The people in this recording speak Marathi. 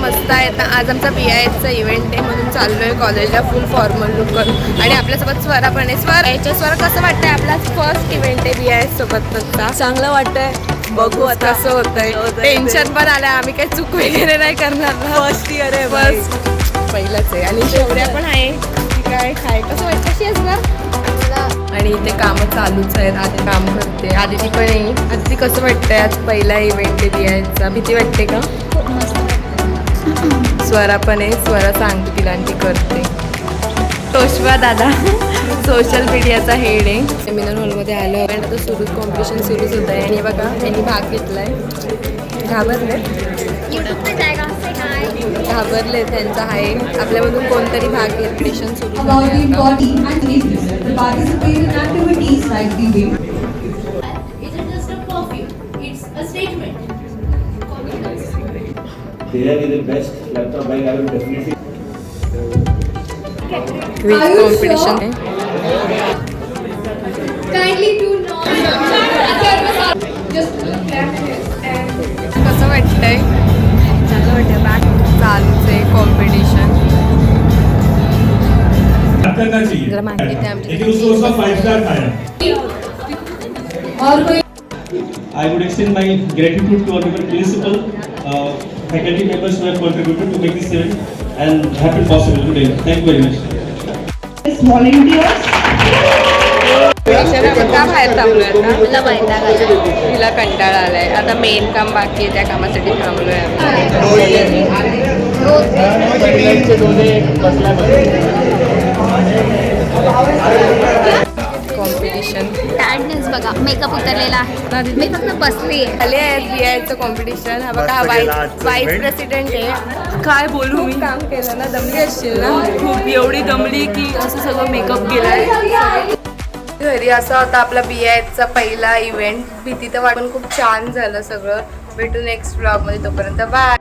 मस्त आहेत ना. आज आमचा बी आय एसचा इव्हेंट आहे म्हणून चाललो आहे कॉलेजला फुल फॉर्मल लुक करून. आणि आपल्यासोबत स्वरा पण आहे. स्वर याच्या स्वर कसं वाटतंय आपला फर्स्ट इव्हेंट आहे बी आय एस सोबतचा चांगलं वाटतंय. बघू आता. कसं होतंय. टेन्शन पण आलं आम्ही काही चूक वगैरे नाही करणार ना. फर्स्ट इयर आहे. बस पहिलंच आहे. आणि शेवड्या पण आहे काय खाय कसं वाटतं कशी ना आणि इथे कामं चालूच आहेत. आधी काम करते. आदिती पण आहे. आदिती कसं वाटतंय आज पहिला इव्हेंट आहे बियाचा भीती वाटते का? स्वरा पण आहे स्वरा सांगते तिला आणि ती करते. तोशवा दादा सोशल मीडियाचा हेड आहे. सेमिनार हॉलमध्ये आलो. आणि आता सुरूच कॉम्पिटिशन सुरूच होत आहे. आणि बघा यांनी भाग घेतला आहे घाबरले? घाबरले त्यांचा आहे आपल्यामधून कोणतरी भाग घेत कॉम्पिटिशन सुरू There is the best laptop bag I will definitely. Quiz competition है. Kindly do not. Just clap and. कसं वाटतंय? चांगलं वाटतं बॅग चालूचे कॉम्पिटिशन. जरा माहिती द्या आमच्या. I would extend my gratitude to our principal. Uh, faculty members who have contributed to make this event and happen possible today. Thank you very much. volunteers का बाहेर थांबलोय आता तिला कंटाळा आलाय आता मेन काम बाकी आहे त्या कामासाठी थांबलोय आम्ही मेकअप उतरलेला आहे. मी फक्त बसली आहे आले आहेत बिआयचं कॉम्पिटिशन हा बघा हा वाईस वाईस प्रेसिडेंट आहे. काय बोलू मी? काम केलं ना दमली असशील ना? खूप एवढी दमली की असं सगळं मेकअप केलाय. घरी असा होता आपला बी आयचा पहिला इव्हेंट भीती तर वाटून खूप छान झालं सगळं. भेटू नेक्स्ट ब्लॉगमध्ये तोपर्यंत. बाय